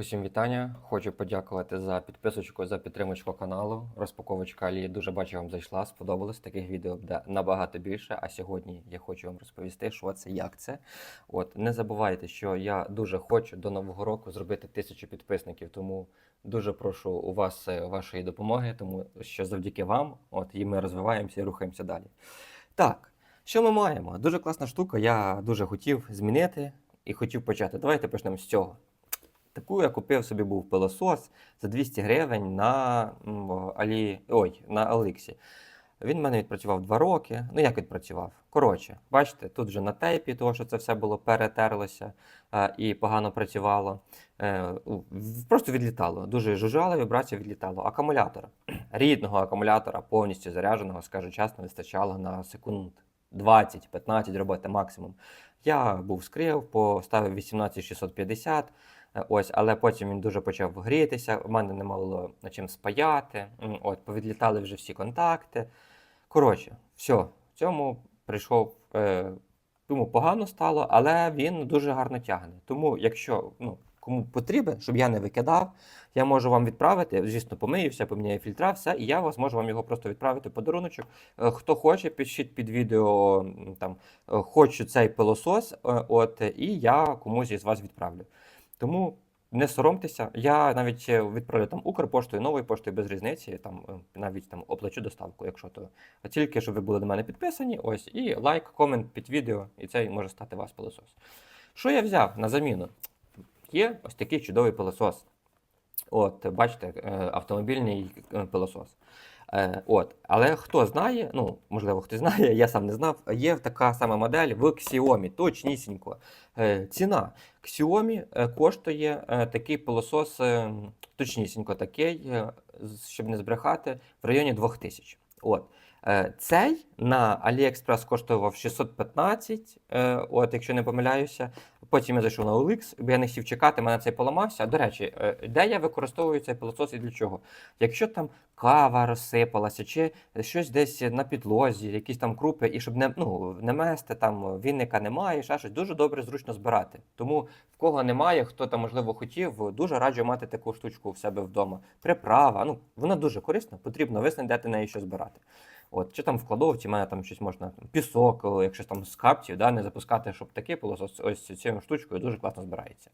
Усім вітання. Хочу подякувати за підписочку, за підтримочку каналу. Розпаковочка Алі дуже бачу, вам зайшла, сподобалось. Таких відео буде набагато більше. А сьогодні я хочу вам розповісти, що це, як це. От не забувайте, що я дуже хочу до нового року зробити тисячу підписників. Тому дуже прошу у вас е, вашої допомоги, тому що завдяки вам, от і ми розвиваємося і рухаємося далі. Так, що ми маємо? Дуже класна штука. Я дуже хотів змінити і хотів почати. Давайте почнемо з цього. Таку я купив собі був пилосос за 200 гривень на Алі... Ой, на Аликсі. Він в мене відпрацював 2 роки. Ну як відпрацював? Коротше, бачите, тут вже на тейпі, тому що це все було перетерлося е, і погано працювало. Е, просто відлітало. Дуже жужжало, вібрація відлітало. Акумулятор. Рідного акумулятора, повністю зарядженого, скажу чесно, вистачало на секунд 20-15 роботи максимум. Я був скрив, поставив 18650. Е, Ось, але потім він дуже почав грітися. У мене не було на чим спаяти. От, повідлітали вже всі контакти. Коротше, все, в цьому прийшов. Е, йому погано стало, але він дуже гарно тягне. Тому, якщо ну, кому потрібен, щоб я не викидав, я можу вам відправити. Звісно, помию все, поміняю фільтра, все, і я вас можу вам його просто відправити в подаруночок. Е, Хто хоче, пишіть під відео там е, хочу цей пилосос, от, і я комусь із вас відправлю. Тому не соромтеся. Я навіть е, відправлю там Укрпоштою, новою поштою без різниці. Там е, навіть там оплачу доставку, якщо то. А тільки щоб ви були до мене підписані, ось, і лайк, комент під відео, і це може стати ваш пилосос. Що я взяв на заміну? Є ось такий чудовий пилосос. От, бачите, е, автомобільний пилосос. Е, От, але хто знає, ну можливо, хто знає, я сам не знав. Є така сама модель в Xiaomi, точнісінько. Е, Ціна Xiaomi е, коштує е, такий пилосос, е, точнісінько такий, е, щоб не збрехати, в районі 2000. От. Е, Цей на AliExpress коштував 615, е, от, якщо не помиляюся. Потім я зайшов на OLX, бо я не хотів чекати, мене цей поламався. До речі, е, де я використовую цей пилосос і для чого? Якщо там кава розсипалася, чи щось десь на підлозі, якісь там крупи, і щоб не, ну, не мести, там вінника немає, ще щось дуже добре, зручно збирати. Тому в кого немає, хто там, можливо, хотів, дуже раджу мати таку штучку в себе вдома. Приправа, ну, вона дуже корисна, потрібно, ви знайдете неї що збирати. От, чи там в кладовці, в мене там щось можна, там, пісок, якщо там з капців, да, не запускати, щоб такий пилосос ось цією штучкою дуже класно збирається.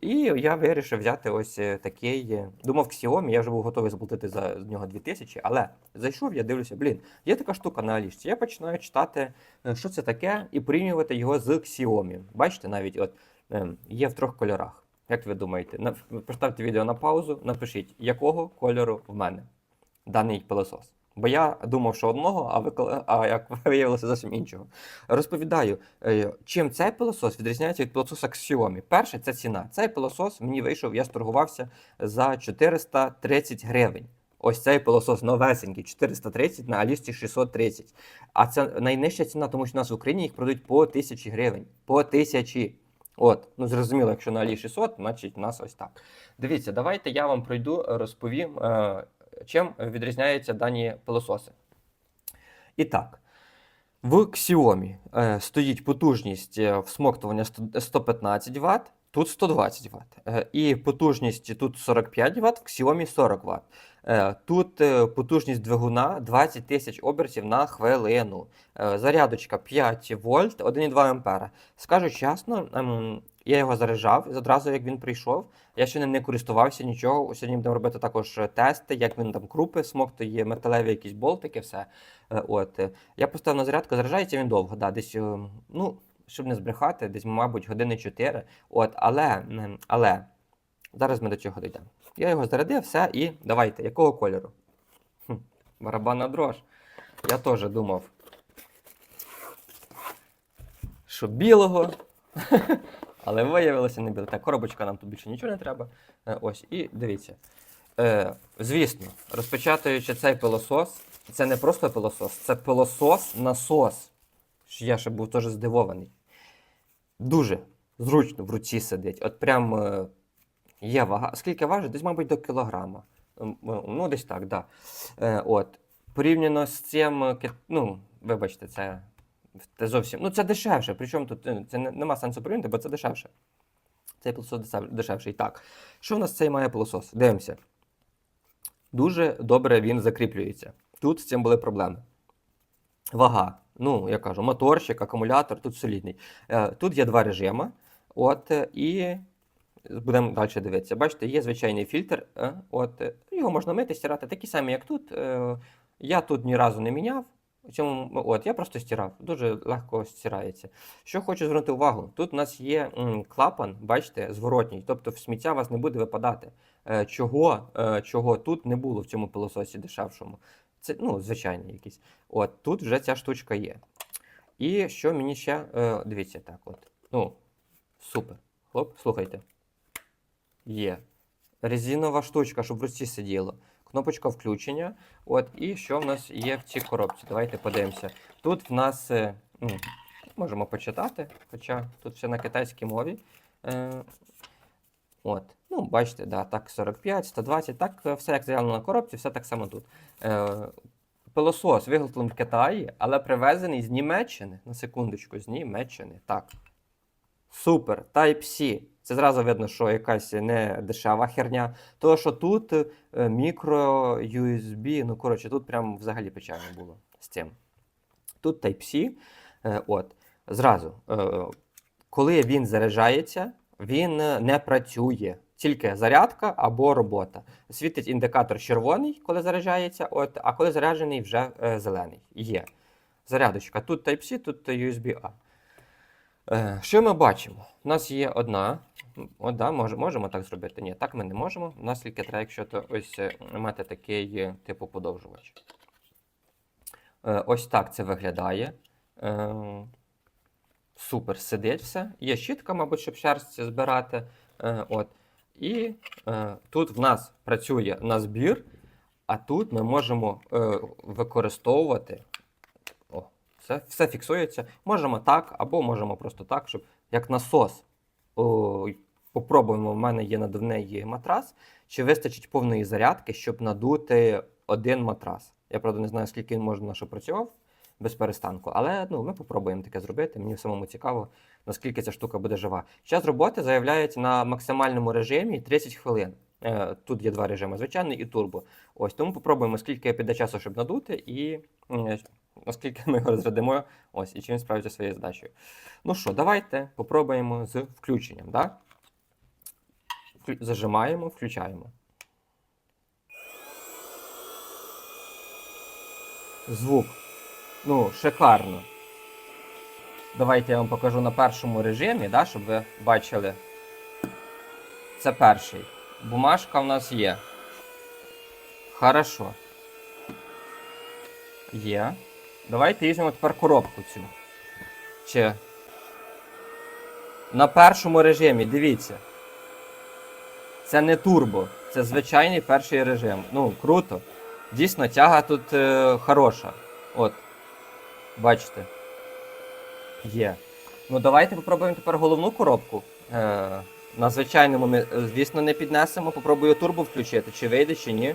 І я вирішив взяти ось е, такий. е, Думав Xiaomi, я вже був готовий заплатити за нього 2000, але зайшов, я дивлюся, блін, є така штука на Алішці. Я починаю читати, е, що це таке, і порівнювати його з Xiaomi. Бачите, навіть от є в трьох кольорах. Як ви думаєте? Поставте відео на паузу, напишіть, якого кольору в мене даний пилосос. Бо я думав, що одного, а, викла... а як виявилося зовсім іншого. Розповідаю, е, чим цей пилосос відрізняється від пилососа Xiaomi. Перше, це ціна. Цей пилосос мені вийшов, я сторгувався за 430 гривень. Ось цей пилосос новесенький, 430 на Алісті 630. А це найнижча ціна, тому що у нас в Україні їх продають по 1000 гривень. По 1000. От, ну зрозуміло, якщо на Алі 600, значить у нас ось так. Дивіться, давайте я вам пройду, розповім, е, чим відрізняються дані пилососи. І так, в Xiaomi е, стоїть потужність е, всмоктування 115 Вт, тут 120 Вт. Е, і потужність тут 45 Вт, в Xiaomi 40 Вт. Тут потужність двигуна 20 тисяч обертів на хвилину. Зарядочка 5 вольт, 1,2 ампера. Скажу чесно, ем, я його заряджав одразу, як він прийшов. Я ще ним не користувався нічого. Сьогодні будемо робити також е, тести, як він там крупи смоктує, металеві якісь болтики, все. Е, От. е, Я поставив на зарядку, заряджається він довго, да, десь, ну, щоб не збрехати, десь, мабуть, години 4. От, але, але зараз ми до чого дійдемо. Я його зарядив, все, і давайте, якого кольору? Хм, барабанна дрож. Я теж думав, що білого. Але виявилося не біле. Так, коробочка нам тут більше нічого не треба. Е, Ось, і дивіться. Е, звісно, розпечатуючи цей пилосос, це не просто пилосос, це пилосос-насос. Я ще був теж здивований. Дуже зручно в руці сидить. От прям е, є вага. Скільки важить? Десь, мабуть, до кілограма. Ну, десь так, да. Е. Порівняно з цим, ну, вибачте, це, це зовсім. Ну, це дешевше. Причому тут е, це не- нема сенсу порівняти, бо це дешевше. Цей пилосос дешевший. Так. Що в нас цей має пилосос? Дивимося. Дуже добре він закріплюється. Тут з цим були проблеми. Вага. Ну, я кажу, моторчик, акумулятор, тут солідний. Е, Тут є два режими. От, е, і будемо далі дивитися. Бачите, є звичайний фільтр. От, його можна мити, стирати, такий самий, як тут. Я тут ні разу не міняв. Цьому, от, я просто стирав, дуже легко стирається. Що хочу звернути увагу, тут у нас є м, клапан, бачите, зворотній, тобто в сміття вас не буде випадати. Е, чого, е, чого тут не було в цьому пилососі дешевшому? Це ну, звичайний якийсь. От тут вже ця штучка є. І що мені ще. Е, дивіться, так, от. Ну, супер. Хлоп, слухайте. Є. Резинова штучка, щоб в руці сиділо. Кнопочка включення. От, і що в нас є в цій коробці? Давайте подивимося. Тут в нас е, ну, можемо почитати, хоча тут все на китайській мові. Е, от. Ну, бачите, да, так 45, 120, так е, все як заявлено на коробці, все так само тут. Пилосос виготовлений в Китаї, але привезений з Німеччини. На секундочку, з Німеччини. Так. Супер. Type-C. Це зразу видно, що якась не дешева херня. Тому що тут е, мікро USB, ну коротше, тут прям взагалі печально було з цим. Тут Type-C. Е, от. Зразу, е, коли він заряджається, він не працює. Тільки зарядка або робота. Світить індикатор червоний, коли заряджається, от, а коли заряджений, вже зелений. Є. Зарядочка. Тут Type-C, тут USB-A. Що ми бачимо? У нас є одна. О, да, мож, можемо так зробити. Ні, так ми не можемо. У нас тільки треба, якщо то ось е, мати такий е, типу подовжувач. Е, ось так це виглядає. Супер, сидить все. Є щітка, мабуть, щоб шерсть збирати. От. І тут в нас працює на збір, а тут ми можемо використовувати. О, все, все фіксується. Можемо так, або можемо просто так, щоб як насос. О, попробуємо, в мене є надувний матрас. Чи вистачить повної зарядки, щоб надути один матрас? Я правда не знаю, скільки він може на працював без перестанку, але ну, ми попробуємо таке зробити. Мені самому цікаво, наскільки ця штука буде жива. Час роботи заявляється на максимальному режимі 30 хвилин. Е, Тут є два режими: звичайний і турбо. Ось тому попробуємо, скільки піде часу, щоб надути, і наскільки ми його розрядимо, ось, і чи він справиться своєю задачею. Ну що, давайте попробуємо з включенням. Да? Зажимаємо, включаємо. Звук. Ну, шикарно. Давайте я вам покажу на першому режимі, да, щоб ви бачили. Це перший. Бумажка в нас є. Хорошо. Є. Давайте візьмемо тепер коробку цю. Чи. На першому режимі, дивіться. Це не турбо, це звичайний перший режим. Ну, круто. Дійсно, тяга тут е, хороша. От. Бачите. Є. Ну давайте попробуємо тепер головну коробку. Е, на звичайному ми, е, звісно, не піднесемо. Попробую турбо включити, чи вийде, чи ні.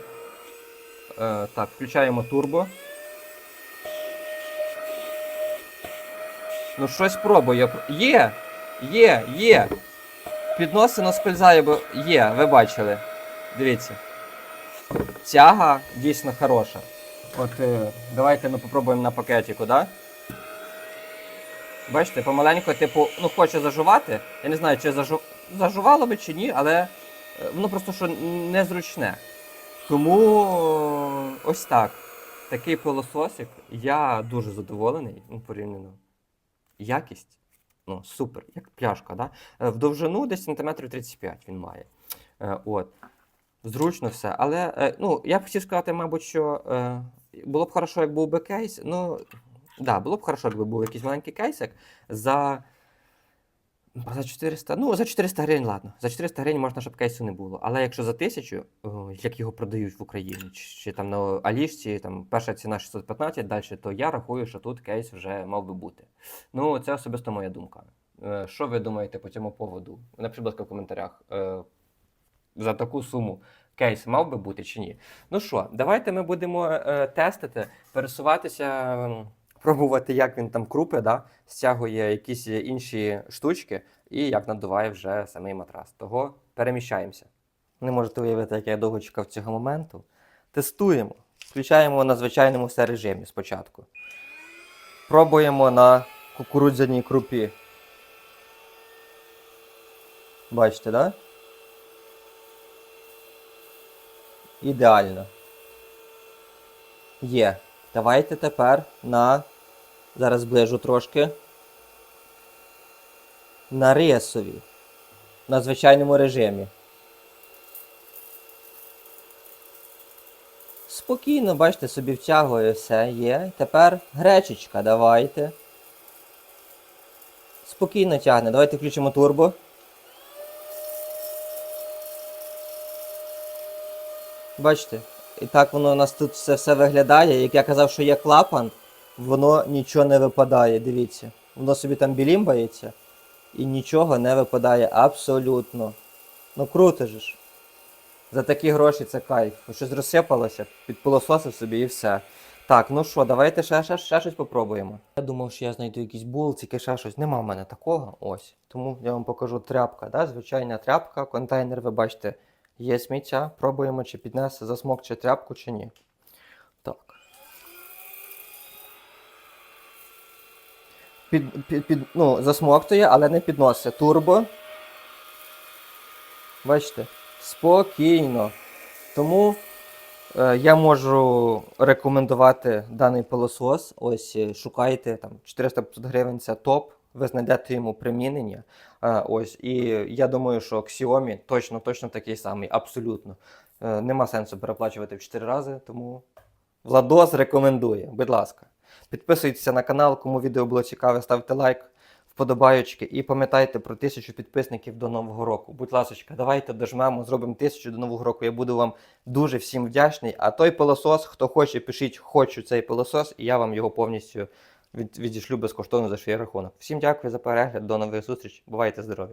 Е, так, включаємо турбо. Ну щось пробує. Є! Є, є! Підносено скользає, бо є, ви бачили. Дивіться. Тяга дійсно хороша. От е, давайте ми попробуємо на пакетику, да? Бачите, помаленьку, типу, ну хоче зажувати. Я не знаю, чи зажу... зажувало би чи ні, але е, воно просто що незручне. Тому е, ось так. Такий пилососик. Я дуже задоволений, ну, порівняно. Якість. Ну, супер, як пляшка, да? Е, В довжину десь сантиметрів 35 він має. Е, От. Зручно все. Але е, ну, я б хотів сказати, мабуть, що було б хорошо, як був би кейс. Ну, да, було б хорошо, якби був якийсь маленький кейсик за. За 400, ну, за 400 гривень, ладно. За 400 гривень можна, щоб кейсу не було. Але якщо за 1000, о, як його продають в Україні, чи, там на Алішці, там перша ціна 615, далі, то я рахую, що тут кейс вже мав би бути. Ну, це особисто моя думка. Е, Що ви думаєте по цьому поводу? Напишіть, будь ласка, в коментарях. Е, За таку суму кейс мав би бути чи ні? Ну що, давайте ми будемо е, тестити, пересуватися м, пробувати, як він там крупи, да? стягує якісь інші штучки і як надуває вже самий матрас. Того переміщаємося. Не можете уявити, як я довго чекав цього моменту. Тестуємо. Включаємо на звичайному все режимі спочатку. Пробуємо на кукурудзяній крупі. Бачите? Да? Ідеально. Є. Давайте тепер на. Зараз зближу трошки. На рисові. На звичайному режимі. Спокійно, бачите, собі втягує все є. Тепер гречечка, давайте. Спокійно тягне. Давайте включимо турбо. Бачите? І так воно у нас тут все, все виглядає. Як я казав, що є клапан, воно нічого не випадає, дивіться. Воно собі там білімбається і нічого не випадає абсолютно. Ну круто же ж. За такі гроші це кайф. Щось розсипалося, підпилососив собі і все. Так, ну що, давайте ще, ще, ще щось попробуємо. Я думав, що я знайду якісь булцики, ще щось. Нема в мене такого. Ось. Тому я вам покажу тряпка. Да? Звичайна тряпка, контейнер, ви бачите, є сміття. Пробуємо, чи піднесе засмокче тряпку, чи ні. Так. Під, під, під, ну, засмоктує, але не підносить. Турбо. Бачите? Спокійно. Тому е, я можу рекомендувати даний пилосос. Ось е, шукайте там 450 гривень це топ. Ви знайдете йому примінення. Ось, і я думаю, що Xiaomi точно, точно такий самий, абсолютно. Е, нема сенсу переплачувати в 4 рази, тому Владос рекомендує, будь ласка. Підписуйтеся на канал, кому відео було цікаве, ставте лайк, вподобайочки і пам'ятайте про тисячу підписників до Нового року. Будь ласка, давайте дожмемо, зробимо тисячу до Нового року. Я буду вам дуже всім вдячний. А той пилосос, хто хоче, пишіть хочу цей пилосос, і я вам його повністю від, відішлю безкоштовно за свій рахунок. Всім дякую за перегляд, до нових зустріч. Бувайте здорові!